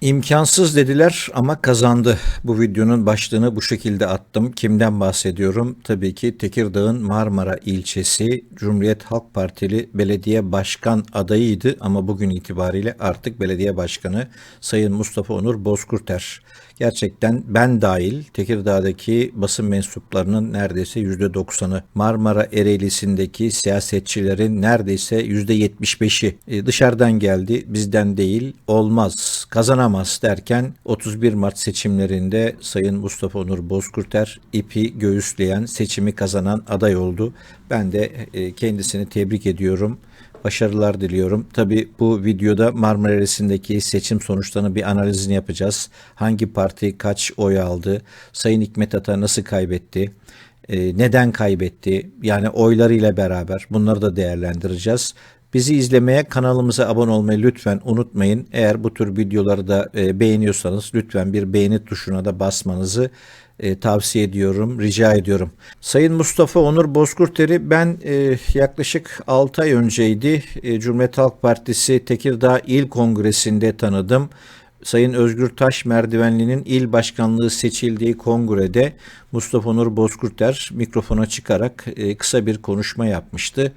İmkansız dediler ama kazandı. Bu videonun başlığını bu şekilde attım. Kimden bahsediyorum? Tabii ki Tekirdağ'ın Marmara ilçesi Cumhuriyet Halk Partili belediye başkan adayıydı ama bugün itibariyle artık belediye başkanı Sayın Mustafa Onur Bozkurter. Gerçekten ben dahil Tekirdağ'daki basın mensuplarının neredeyse %90'ı, Marmara Ereğlisi'ndeki siyasetçilerin neredeyse %75'i e, dışarıdan geldi, bizden değil, olmaz, kazanamaz derken 31 Mart seçimlerinde Sayın Mustafa Onur Bozkurter ipi göğüsleyen, seçimi kazanan aday oldu. Ben de e, kendisini tebrik ediyorum başarılar diliyorum. Tabi bu videoda Marmara Eresi'ndeki seçim sonuçlarını bir analizini yapacağız. Hangi parti kaç oy aldı? Sayın Hikmet Ata nasıl kaybetti? Ee, neden kaybetti? Yani oylarıyla beraber bunları da değerlendireceğiz. Bizi izlemeye, kanalımıza abone olmayı lütfen unutmayın. Eğer bu tür videoları da e, beğeniyorsanız lütfen bir beğeni tuşuna da basmanızı e, tavsiye ediyorum, rica ediyorum. Sayın Mustafa Onur Bozkurteri ben e, yaklaşık 6 ay önceydi Cumhuriyet Halk Partisi Tekirdağ İl Kongresi'nde tanıdım. Sayın Özgür Taş Merdivenli'nin il başkanlığı seçildiği kongrede Mustafa Onur Bozkurter mikrofona çıkarak kısa bir konuşma yapmıştı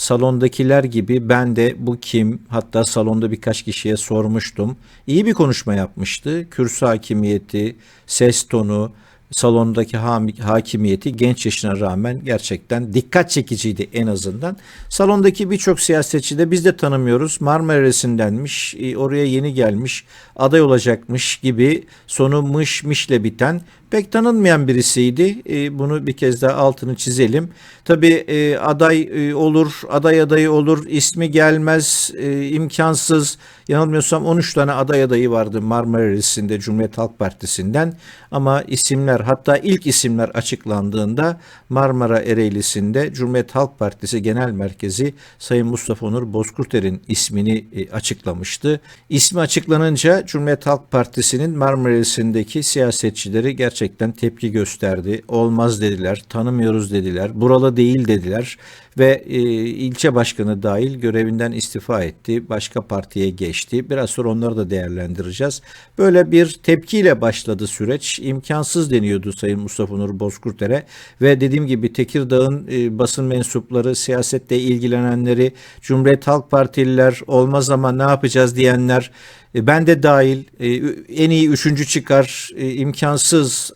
salondakiler gibi ben de bu kim hatta salonda birkaç kişiye sormuştum. İyi bir konuşma yapmıştı. Kürsü hakimiyeti, ses tonu, salondaki hakimiyeti genç yaşına rağmen gerçekten dikkat çekiciydi en azından. Salondaki birçok siyasetçi de biz de tanımıyoruz. Marmara'sindenmiş, e, oraya yeni gelmiş, aday olacakmış gibi sonu mış mişle biten pek tanınmayan birisiydi. E, bunu bir kez daha altını çizelim. Tabii e, aday olur, aday adayı olur, ismi gelmez, imkansız. Yanılmıyorsam 13 tane aday adayı vardı Marmara Cumhuriyet Halk Partisi'nden ama isimler hatta ilk isimler açıklandığında Marmara Ereğlisi'nde Cumhuriyet Halk Partisi Genel Merkezi Sayın Mustafa Onur Bozkurter'in ismini e, açıklamıştı. İsmi açıklanınca Cumhuriyet Halk Partisi'nin Marmara Ereğlisi'ndeki siyasetçileri gerçekten tepki gösterdi. Olmaz dediler, tanımıyoruz dediler, buralı değil dediler ve e, ilçe başkanı dahil görevinden istifa etti. Başka partiye geçti. Biraz sonra onları da değerlendireceğiz. Böyle bir tepkiyle başladı süreç. İmkansız deniyordu Sayın Mustafa Nur Bozkurt'e ve dediğim gibi Tekirdağ'ın e, basın mensupları, siyasette ilgilenenleri, Cumhuriyet Halk Partililer olmaz ama ne yapacağız diyenler ben de dahil e, en iyi üçüncü çıkar, e, imkansız,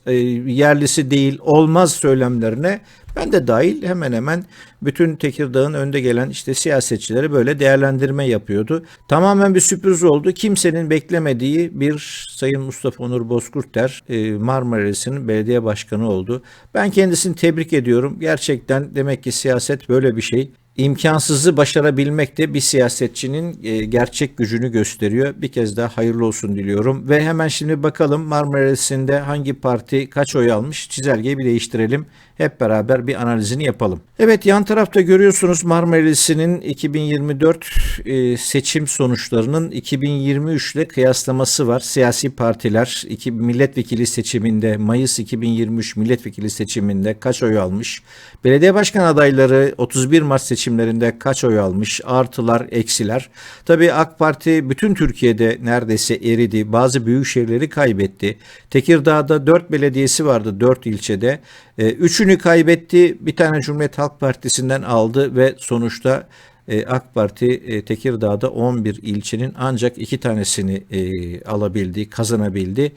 yerlisi değil, olmaz söylemlerine ben de dahil hemen hemen bütün Tekirdağ'ın önde gelen işte siyasetçileri böyle değerlendirme yapıyordu. Tamamen bir sürpriz oldu. Kimsenin beklemediği bir Sayın Mustafa Onur Bozkurtler Marmaris'in belediye başkanı oldu. Ben kendisini tebrik ediyorum. Gerçekten demek ki siyaset böyle bir şey imkansızı başarabilmek de bir siyasetçinin e, gerçek gücünü gösteriyor. Bir kez daha hayırlı olsun diliyorum. Ve hemen şimdi bakalım Marmaris'inde hangi parti kaç oy almış çizelgeyi bir değiştirelim. Hep beraber bir analizini yapalım. Evet yan tarafta görüyorsunuz Marmaris'in 2024 e, seçim sonuçlarının 2023 ile kıyaslaması var. Siyasi partiler milletvekili seçiminde Mayıs 2023 milletvekili seçiminde kaç oy almış? Belediye başkan adayları 31 Mart seçimlerinde kaç oy almış? Artılar, eksiler. Tabii AK Parti bütün Türkiye'de neredeyse eridi. Bazı büyük şehirleri kaybetti. Tekirdağ'da 4 belediyesi vardı 4 ilçede. E, üçünü kaybetti. Bir tane Cumhuriyet Halk Partisi'nden aldı ve sonuçta e, AK Parti e, Tekirdağ'da 11 ilçenin ancak iki tanesini e, alabildi, kazanabildi.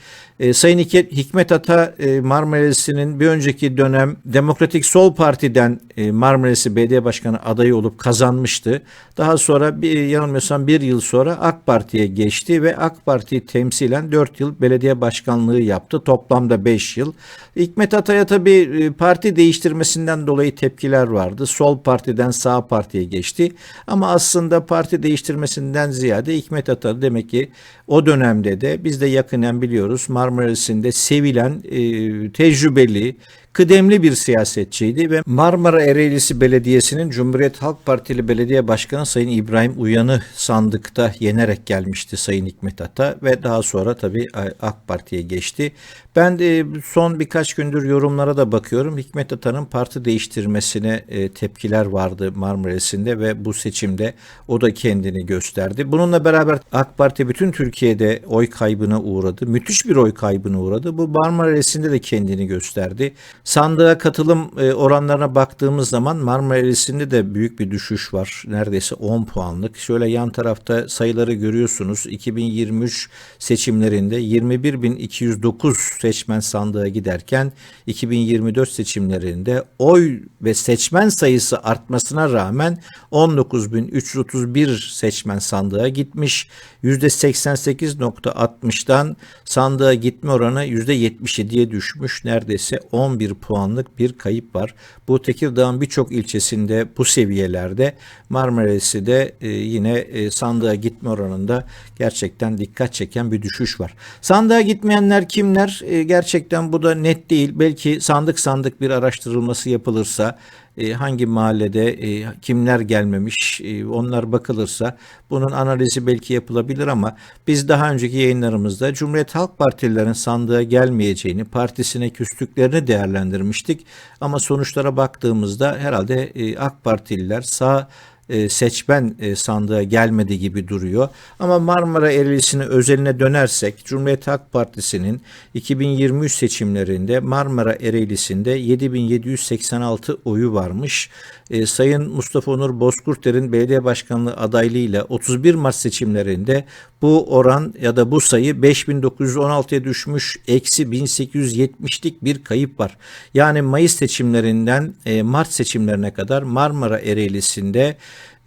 Sayın Hikmet Ata e, Marmaris'in bir önceki dönem Demokratik Sol Parti'den e, Marmaris'i Belediye Başkanı adayı olup kazanmıştı. Daha sonra bir, yanılmıyorsam bir yıl sonra AK Parti'ye geçti ve AK Parti temsilen 4 yıl belediye başkanlığı yaptı. Toplamda 5 yıl. Hikmet Ata'ya tabii parti değiştirmesinden dolayı tepkiler vardı. Sol Parti'den sağ partiye geçti. Ama aslında parti değiştirmesinden ziyade Hikmet Ata demek ki o dönemde de biz de yakından biliyoruz Marmaris'inde sevilen, e, tecrübeli, kıdemli bir siyasetçiydi ve Marmara Ereğlisi Belediyesi'nin Cumhuriyet Halk Partili Belediye Başkanı Sayın İbrahim Uyan'ı sandıkta yenerek gelmişti Sayın Hikmet Ata ve daha sonra tabii AK Parti'ye geçti. Ben de son birkaç gündür yorumlara da bakıyorum. Hikmet Ata'nın parti değiştirmesine e, tepkiler vardı Marmaris'inde ve bu seçimde o da kendini gösterdi. Bununla beraber AK Parti bütün Türkiye'de oy kaybına uğradı. Müthiş bir oy kaybına uğradı. Bu Marmaris'inde de kendini gösterdi. Sandığa katılım e, oranlarına baktığımız zaman Marmaris'inde de büyük bir düşüş var. Neredeyse 10 puanlık. Şöyle yan tarafta sayıları görüyorsunuz. 2023 seçimlerinde 21.209 seçmen sandığa giderken 2024 seçimlerinde oy ve seçmen sayısı artmasına rağmen 19.331 seçmen sandığa gitmiş. %88.60'dan sandığa gitme oranı %77'ye düşmüş. Neredeyse 11 puanlık bir kayıp var. Bu Tekirdağ'ın birçok ilçesinde bu seviyelerde Marmaris'i de e, yine e, sandığa gitme oranında gerçekten dikkat çeken bir düşüş var. Sandığa gitmeyenler kimler? E, gerçekten bu da net değil. Belki sandık sandık bir araştırılması yapılırsa e, hangi mahallede e, kimler gelmemiş e, onlar bakılırsa bunun analizi belki yapılabilir ama biz daha önceki yayınlarımızda Cumhuriyet Halk Partililerin sandığa gelmeyeceğini, partisine küstüklerini değerlendirmiştik. Ama sonuçlara baktığımızda herhalde AK Partililer sağ e, seçmen e, sandığa gelmedi gibi duruyor. Ama Marmara Ereğlisi'nin özeline dönersek Cumhuriyet Halk Partisi'nin 2023 seçimlerinde Marmara Ereğlisi'nde 7786 oyu varmış. E, Sayın Mustafa Onur Bozkurtler'in belediye başkanlığı adaylığıyla 31 Mart seçimlerinde bu oran ya da bu sayı 5916'ya düşmüş eksi 1870'lik bir kayıp var. Yani Mayıs seçimlerinden Mart seçimlerine kadar Marmara Ereğlisi'nde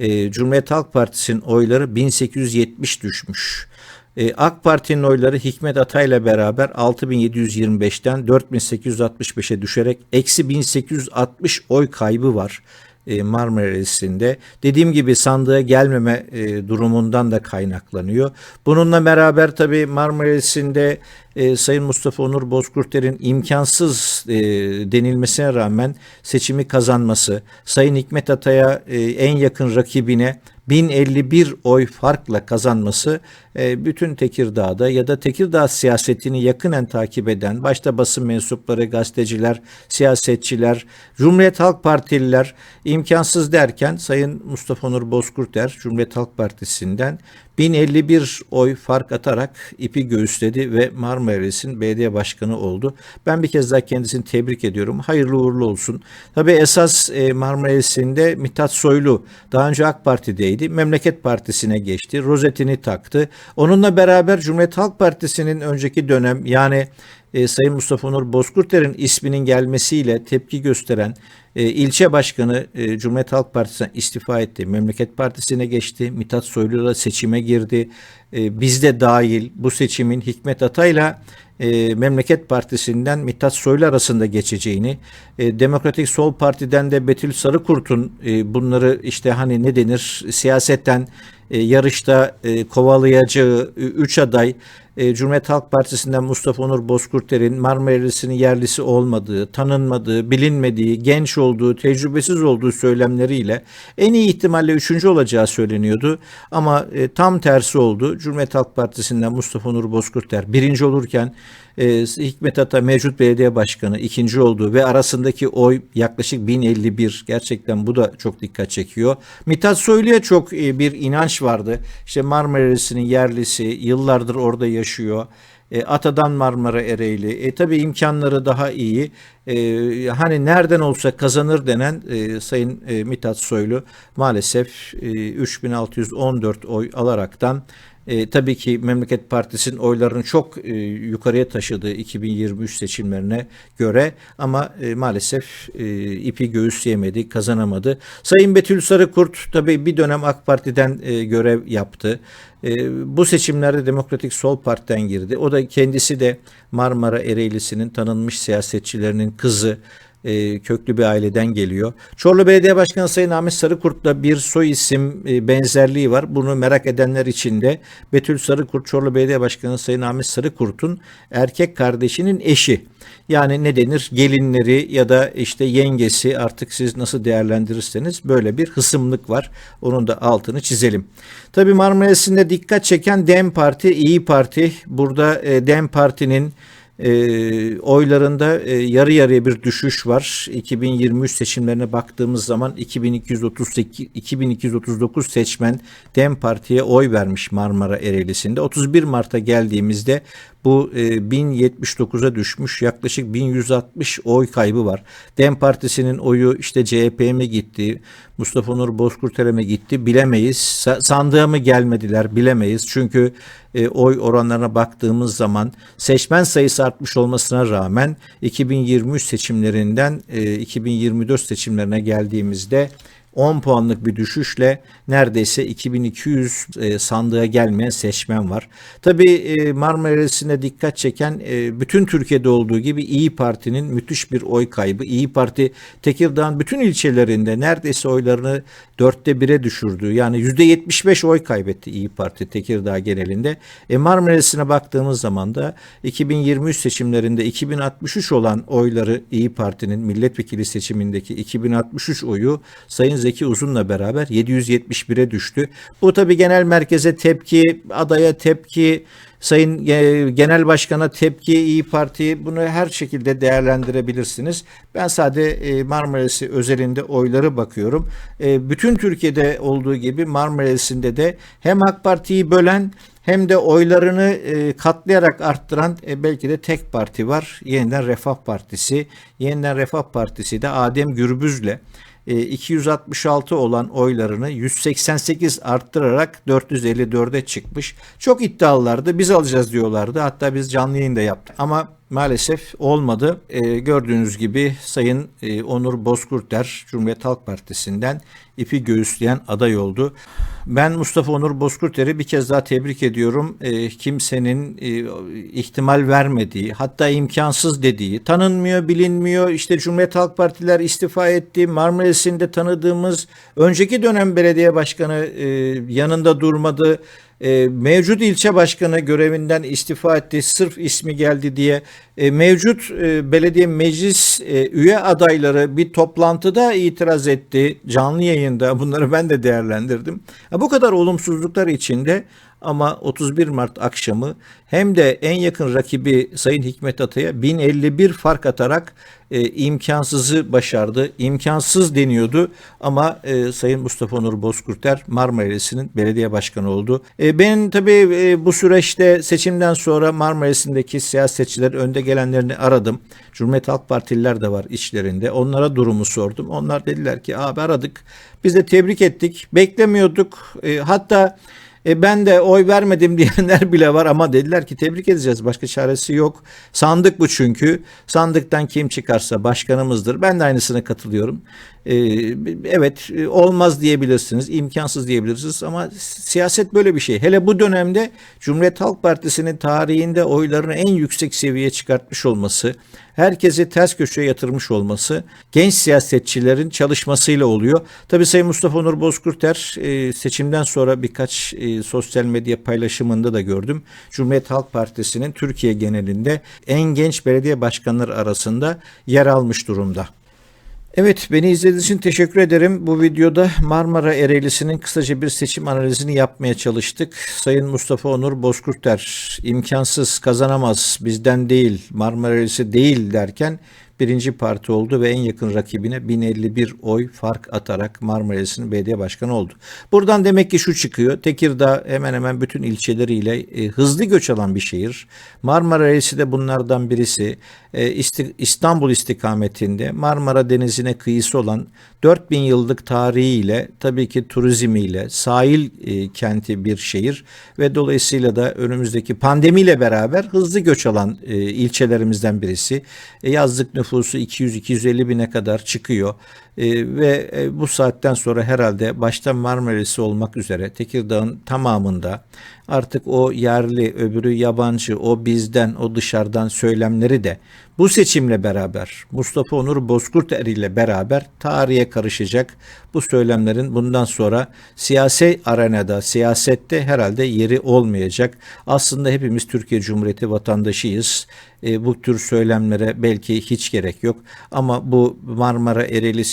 e, Cumhuriyet Halk Partisi'nin oyları 1870 düşmüş. E, AK Parti'nin oyları Hikmet Atay'la beraber 6725'ten 4865'e düşerek eksi 1860 oy kaybı var e, Marmaris'inde. Dediğim gibi sandığa gelmeme e, durumundan da kaynaklanıyor. Bununla beraber tabii Marmaris'inde e, Sayın Mustafa Onur Bozkurtler'in imkansız denilmesine rağmen seçimi kazanması, Sayın Hikmet Atay'a en yakın rakibine 1051 oy farkla kazanması e, bütün Tekirdağ'da ya da Tekirdağ siyasetini yakinen takip eden başta basın mensupları, gazeteciler, siyasetçiler, Cumhuriyet Halk Partililer imkansız derken Sayın Mustafa Onur Bozkurtler Cumhuriyet Halk Partisi'nden 1051 oy fark atarak ipi göğüsledi ve Marmaris'in belediye başkanı oldu. Ben bir kez daha kendisini tebrik ediyorum. Hayırlı uğurlu olsun. Tabii esas e, Marmaris'in de Mithat Soylu daha önce AK Parti'deydi. Memleket Partisi'ne geçti. Rozetini taktı. Onunla beraber Cumhuriyet Halk Partisi'nin önceki dönem yani e, Sayın Mustafa Nur Bozkurtler'in isminin gelmesiyle tepki gösteren e, ilçe başkanı e, Cumhuriyet Halk Partisi'ne istifa etti. Memleket Partisi'ne geçti. Mithat Soylu'la seçime girdi. E, biz de dahil bu seçimin Hikmet Atay'la e, Memleket Partisi'nden Mithat Soylu arasında geçeceğini, e, Demokratik Sol Parti'den de Betül Sarıkurt'un e, bunları işte hani ne denir siyasetten e, yarışta e, kovalayacağı üç aday e, Cumhuriyet Halk Partisi'nden Mustafa Onur Bozkurtler'in Marmara'sının yerlisi olmadığı, tanınmadığı, bilinmediği, genç olduğu, tecrübesiz olduğu söylemleriyle en iyi ihtimalle üçüncü olacağı söyleniyordu. Ama e, tam tersi oldu. Cumhuriyet Halk Partisi'nden Mustafa Onur Bozkurtler birinci olurken e, Hikmet Ata mevcut belediye başkanı ikinci oldu ve arasındaki oy yaklaşık 1051. Gerçekten bu da çok dikkat çekiyor. Mithat Soylu'ya çok e, bir inanç vardı. İşte Marmara'sının yerlisi, yıllardır orada yaşıyor. E, Atadan Marmara Ereğli. E, tabii imkanları daha iyi. E, hani nereden olsa kazanır denen e, Sayın e, Mithat Soylu maalesef e, 3614 oy alaraktan e, tabii ki Memleket Partisi'nin oylarını çok e, yukarıya taşıdığı 2023 seçimlerine göre ama e, maalesef e, ipi göğüsleyemedi, kazanamadı. Sayın Betül Sarıkurt tabii bir dönem AK Parti'den e, görev yaptı. E, bu seçimlerde Demokratik Sol Parti'den girdi. O da kendisi de Marmara Ereğlisi'nin tanınmış siyasetçilerinin kızı e, köklü bir aileden geliyor. Çorlu Belediye Başkanı Sayın Ahmet Sarıkurt'la bir soy isim e, benzerliği var. Bunu merak edenler için de Betül Sarıkurt, Çorlu Belediye Başkanı Sayın Ahmet Sarıkurt'un erkek kardeşinin eşi. Yani ne denir gelinleri ya da işte yengesi artık siz nasıl değerlendirirseniz böyle bir hısımlık var. Onun da altını çizelim. Tabii Marmaris'inde dikkat çeken DEM Parti, İyi Parti. Burada e, DEM Parti'nin e, oylarında e, yarı yarıya bir düşüş var. 2023 seçimlerine baktığımız zaman 2238 2239 seçmen DEM Parti'ye oy vermiş Marmara Ereğlisi'nde. 31 Mart'a geldiğimizde bu e, 1079'a düşmüş. Yaklaşık 1160 oy kaybı var. DEM Partisi'nin oyu işte CHP'ye mi gitti, Mustafa Nur Bozkurt'e mi gitti bilemeyiz. Sa- sandığa mı gelmediler bilemeyiz. Çünkü e, oy oranlarına baktığımız zaman seçmen sayısı artmış olmasına rağmen 2023 seçimlerinden e, 2024 seçimlerine geldiğimizde 10 puanlık bir düşüşle neredeyse 2200 e, sandığa gelmeyen seçmen var. Tabii e, Marmara Ereğlisi'ne dikkat çeken e, bütün Türkiye'de olduğu gibi İyi Parti'nin müthiş bir oy kaybı. İyi Parti Tekirdağ'ın bütün ilçelerinde neredeyse oylarını dörtte bire düşürdü. Yani %75 oy kaybetti İyi Parti Tekirdağ genelinde. E, Marmara Ereğlisi'ne baktığımız zaman da 2023 seçimlerinde 2063 olan oyları İyi Parti'nin milletvekili seçimindeki 2063 oyu Sayın Zeki Uzun'la beraber 771'e düştü. Bu tabii genel merkeze tepki, adaya tepki, Sayın e, Genel Başkan'a tepki, İyi Parti bunu her şekilde değerlendirebilirsiniz. Ben sadece Marmaris'i özelinde oyları bakıyorum. E, Bütün Türkiye'de olduğu gibi Marmaris'inde de hem AK Parti'yi bölen hem de oylarını e, katlayarak arttıran belki de tek parti var. Yeniden Refah Partisi. Yeniden Refah Partisi de Adem Gürbüz'le 266 olan oylarını 188 arttırarak 454'e çıkmış. Çok iddialılardı. Biz alacağız diyorlardı. Hatta biz canlı yayın da yaptık. Ama maalesef olmadı. E, gördüğünüz gibi Sayın e, Onur Bozkurtler Cumhuriyet Halk Partisi'nden ipi göğüsleyen aday oldu. Ben Mustafa Onur Bozkurtler'i bir kez daha tebrik ediyorum. E, kimsenin e, ihtimal vermediği, hatta imkansız dediği, tanınmıyor, bilinmiyor. İşte Cumhuriyet Halk Partiler istifa etti. Marmaris'inde tanıdığımız önceki dönem belediye başkanı e, yanında durmadı. E, mevcut ilçe başkanı görevinden istifa etti sırf ismi geldi diye e, mevcut e, belediye meclis e, üye adayları bir toplantıda itiraz etti canlı yayında bunları ben de değerlendirdim. Ha, bu kadar olumsuzluklar içinde ama 31 Mart akşamı hem de en yakın rakibi Sayın Hikmet Atay'a 1051 fark atarak e, imkansızı başardı. İmkansız deniyordu ama e, Sayın Mustafa Onur Bozkurtler Marmaris'in belediye başkanı oldu. E, ben tabii e, bu süreçte seçimden sonra Marmaris'indeki siyasetçiler önde gelenlerini aradım. Cumhuriyet Halk Partililer de var içlerinde. Onlara durumu sordum. Onlar dediler ki abi aradık. Biz de tebrik ettik. Beklemiyorduk. E, hatta e ben de oy vermedim diyenler bile var ama dediler ki tebrik edeceğiz başka çaresi yok. Sandık bu çünkü. Sandıktan kim çıkarsa başkanımızdır. Ben de aynısına katılıyorum. E, evet e, olmaz diyebilirsiniz, imkansız diyebilirsiniz ama siyaset böyle bir şey. Hele bu dönemde Cumhuriyet Halk Partisi'nin tarihinde oylarını en yüksek seviyeye çıkartmış olması, herkesi ters köşeye yatırmış olması genç siyasetçilerin çalışmasıyla oluyor. Tabii Sayın Mustafa Onur Bozkurter e, seçimden sonra birkaç e, sosyal medya paylaşımında da gördüm. Cumhuriyet Halk Partisi'nin Türkiye genelinde en genç belediye başkanları arasında yer almış durumda. Evet beni izlediğiniz için teşekkür ederim. Bu videoda Marmara Ereğlisi'nin kısaca bir seçim analizini yapmaya çalıştık. Sayın Mustafa Onur Bozkurtler imkansız kazanamaz bizden değil Marmara Ereğlisi değil derken birinci parti oldu ve en yakın rakibine 1051 oy fark atarak Marmaris'in belediye başkanı oldu. Buradan demek ki şu çıkıyor. Tekirdağ hemen hemen bütün ilçeleriyle e, hızlı göç alan bir şehir. Marmara Reisi de bunlardan birisi. E, isti, İstanbul istikametinde Marmara Denizi'ne kıyısı olan 4000 yıllık tarihiyle tabii ki turizmiyle sahil e, kenti bir şehir ve dolayısıyla da önümüzdeki pandemiyle beraber hızlı göç alan e, ilçelerimizden birisi. E, yazlık nüfusu 200-250 bine kadar çıkıyor. E, ve e, bu saatten sonra herhalde başta Marmaris'i olmak üzere Tekirdağ'ın tamamında artık o yerli, öbürü yabancı, o bizden, o dışarıdan söylemleri de bu seçimle beraber Mustafa Onur Bozkurteri ile beraber tarihe karışacak. Bu söylemlerin bundan sonra siyasi arenada, siyasette herhalde yeri olmayacak. Aslında hepimiz Türkiye Cumhuriyeti vatandaşıyız. E, bu tür söylemlere belki hiç gerek yok. Ama bu Marmara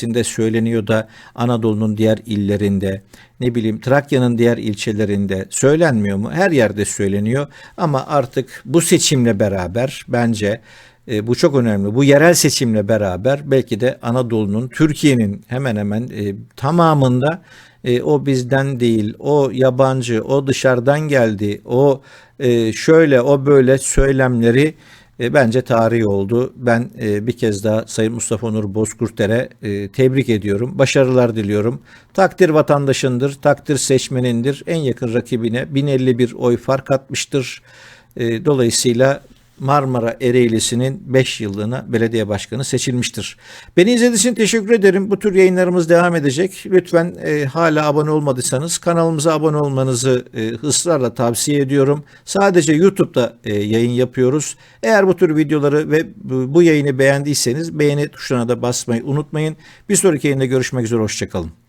Ereğlisi'nde söyleniyor da Anadolu'nun diğer illerinde, ne bileyim Trakya'nın diğer ilçelerinde söylenmiyor mu? Her yerde söyleniyor. Ama artık bu seçimle beraber bence e, bu çok önemli. Bu yerel seçimle beraber belki de Anadolu'nun, Türkiye'nin hemen hemen e, tamamında e, o bizden değil, o yabancı, o dışarıdan geldi, o e, şöyle, o böyle söylemleri e, bence tarihi oldu. Ben e, bir kez daha Sayın Mustafa Onur Bozkurt'ere e, tebrik ediyorum. Başarılar diliyorum. Takdir vatandaşındır, takdir seçmenindir. En yakın rakibine 1051 oy fark atmıştır. E, dolayısıyla Marmara Ereğlisi'nin 5 yıllığına belediye başkanı seçilmiştir. Beni izlediğiniz için teşekkür ederim. Bu tür yayınlarımız devam edecek. Lütfen e, hala abone olmadıysanız kanalımıza abone olmanızı e, ısrarla tavsiye ediyorum. Sadece YouTube'da e, yayın yapıyoruz. Eğer bu tür videoları ve bu, bu yayını beğendiyseniz beğeni tuşuna da basmayı unutmayın. Bir sonraki yayında görüşmek üzere. Hoşçakalın.